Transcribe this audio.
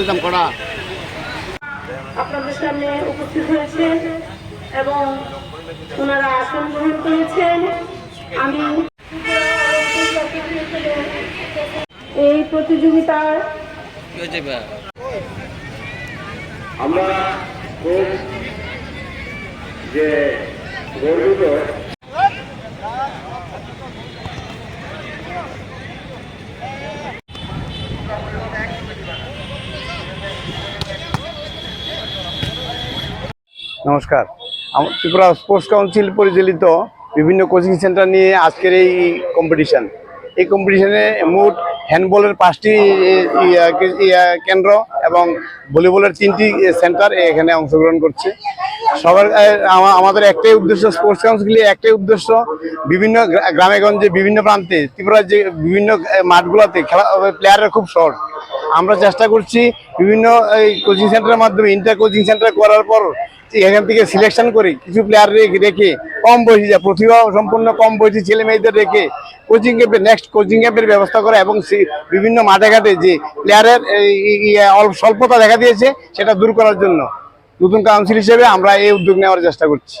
দিতাম কড়া। আপনাদের সামনে উপস্থিত হয়েছে এবং ওনারা আসন গ্রহণ করেছেন। আমি এই প্রতিযোগিতার আমরা খুব যে গর্বিত নমস্কার। ত্রিপুরা স্পোর্টস কাউন্সিল পরিচালিত বিভিন্ন কোচিং সেন্টার নিয়ে আজকের এই কম্পিটিশান এই কম্পিটিশানে মোট হ্যান্ডবলের পাঁচটি কেন্দ্র এবং ভলিবলের তিনটি সেন্টার এখানে অংশগ্রহণ করছে। সবার আমাদের একটাই উদ্দেশ্য স্পোর্টস কাউন্সিলের একটাই উদ্দেশ্য বিভিন্ন গ্রা- গ্রামে গঞ্জে বিভিন্ন প্রান্তে, ত্রিপুরার যে বিভিন্ন মাঠগুলোতে খেলা প্লেয়ারের খুব শর্ট আমরা চেষ্টা করছি বিভিন্ন, এই কোচিং সেন্টারের মাধ্যমে ইন্টার কোচিং সেন্টার করার পর এখান থেকে সিলেকশন করে কিছু প্লেয়ার রেখে কম বয়সী যা প্রতিভা সম্পূর্ণ কম বয়সী ছেলে মেয়েদের রেখে কোচিং ক্যাম্পে নেক্সট কোচিং ক্যাম্পের ব্যবস্থা করা এবং বিভিন্ন মাঠে ঘাটে যে প্লেয়ারের স্বল্পতা দেখা দিয়েছে সেটা দূর করার জন্য। নতুন কাউন্সিল হিসেবে আমরা এই উদ্যোগ নেওয়ার চেষ্টা করছি।